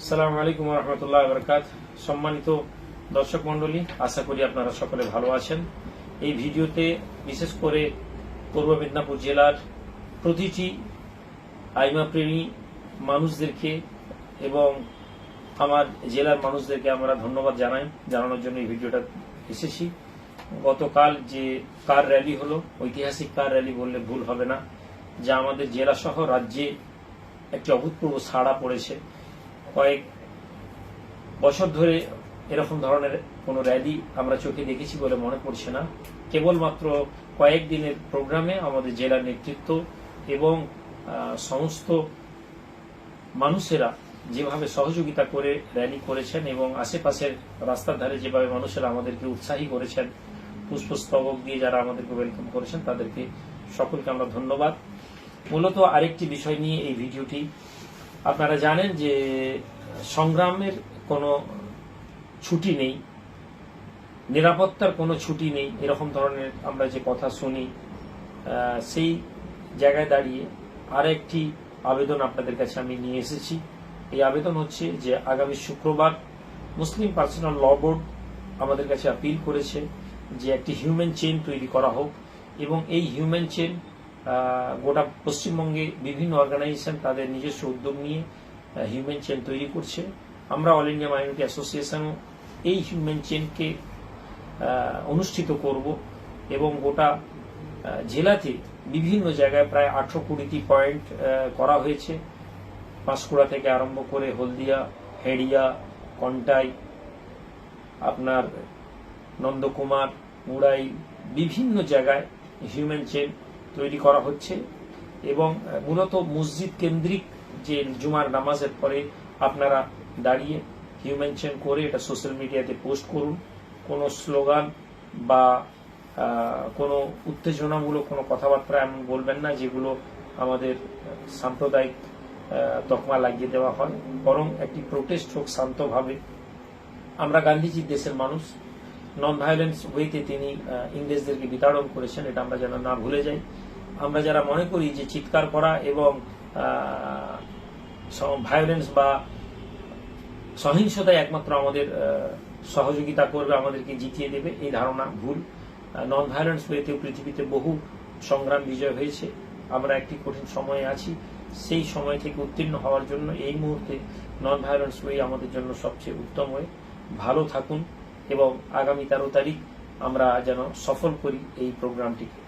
আসসালামু আলাইকুম রহমতুল্লাহ বরকাত সম্মানিত দর্শক মন্ডলী আশা করি আপনারা সকলে ভালো আছেন। এই ভিডিওতে বিশেষ করে পূর্ব মেদিনীপুর জেলার প্রতিটি আইমাপ্রেমী মানুষদেরকে এবং আমার জেলার মানুষদেরকে আমরা ধন্যবাদ জানাই, জানানোর জন্য এই ভিডিওটা এসেছি। গতকাল যে কার র্যালি হলো, ঐতিহাসিক কার র্যালি বললে ভুল হবে না, যা আমাদের জেলা সহ রাজ্যে একটি অভূতপূর্ব সাড়া পড়েছে। কয়েক বছর ধরে এরকম ধরনের কোনো র্যালি আমরা চোখে দেখেছি বলে মনে পড়ছে না। কেবলমাত্র কয়েক দিনের প্রোগ্রামে আমাদের জেলার নেতৃত্ব এবং সমস্ত মানুষেরা যেভাবে সহযোগিতা করে র্যালি করেছেন এবং আশেপাশের রাস্তার ধারে যেভাবে মানুষেরা আমাদেরকে উৎসাহী করেছেন, পুষ্পস্তবক দিয়ে যারা আমাদেরকে ওয়েলকাম করেছেন, তাদেরকে সকলকে আমরা ধন্যবাদ। মূলত আরেকটি বিষয় নিয়ে এই ভিডিওটি আপনারা জানেন যে সংগ্রামের কোনো ছুটি নেই, নিরাপত্তার কোনো ছুটি নেই, এরকম ধরনের আমরা যে কথা শুনি সেই জায়গায় দাঁড়িয়ে আরেকটি আবেদন আপনাদের কাছে আমি নিয়ে এসেছি। এই আবেদন হচ্ছে যে আগামী শুক্রবার মুসলিম পার্সোনাল ল বোর্ড আমাদের কাছে আপিল করেছে যে একটি হিউম্যান চেইন তৈরি করা হোক এবং এই হিউম্যান চেইন গোটা পশ্চিমবঙ্গে বিভিন্ন অর্গানাইজেশন তাদের নিজস্ব উদ্যোগ নিয়ে হিউম্যান চেন তৈরি করছে। আমরা অল ইন্ডিয়া মাইনরিটি অ্যাসোসিয়েশনও এই হিউম্যান চেনকে অনুষ্ঠিত করব এবং গোটা জেলাতে বিভিন্ন জায়গায় প্রায় আঠারো কুড়িটি পয়েন্ট করা হয়েছে। পাঁশকুড়া থেকে আরম্ভ করে হলদিয়া, হেডিয়া, কন্টাই, আপনার নন্দকুমার, মুড়াই, বিভিন্ন জায়গায় হিউম্যান চেন তৈরি করা হচ্ছে এবং মূলত মসজিদ কেন্দ্রিক যে জুমার নামাজের পরে আপনারা দাঁড়িয়ে হিউম্যান চেন করে এটা সোশ্যাল মিডিয়াতে পোস্ট করুন। কোনো স্লোগান বা কোনো উত্তেজনামূলক কোনো কথাবার্তা এমন বলবেন না যেগুলো আমাদের সাম্প্রদায়িক তকমা লাগিয়ে দেওয়া হয়। বরং একটি প্রোটেস্ট হোক শান্তভাবে। আমরা গান্ধীজির দেশের মানুষ। নন ভায়োলেন্স ওয়েতে তিনি ইংরেজদেরকে বিতাড়ন করেছেন, এটা আমরা যেন না ভুলে যাই। আমরা যারা মনে করি যে চিৎকার করা এবং ভায়োলেন্স বা সহিংসতাই একমাত্র আমাদের সহযোগিতা করবে, আমাদেরকে জিতিয়ে দেবে, এই ধারণা ভুল। নন ভায়োলেন্স ওয়েতেও পৃথিবীতে বহু সংগ্রাম বিজয় হয়েছে। আমরা একটি কঠিন সময়ে আছি। সেই সময় থেকে উত্তীর্ণ হওয়ার জন্য এই মুহূর্তে নন ভায়োলেন্স ওয়ে আমাদের জন্য সবচেয়ে উত্তম হয়ে ভালো থাকুন এবং আগামী তেরো তারিখ আমরা যেন সফল করি এই প্রোগ্রামটিকে।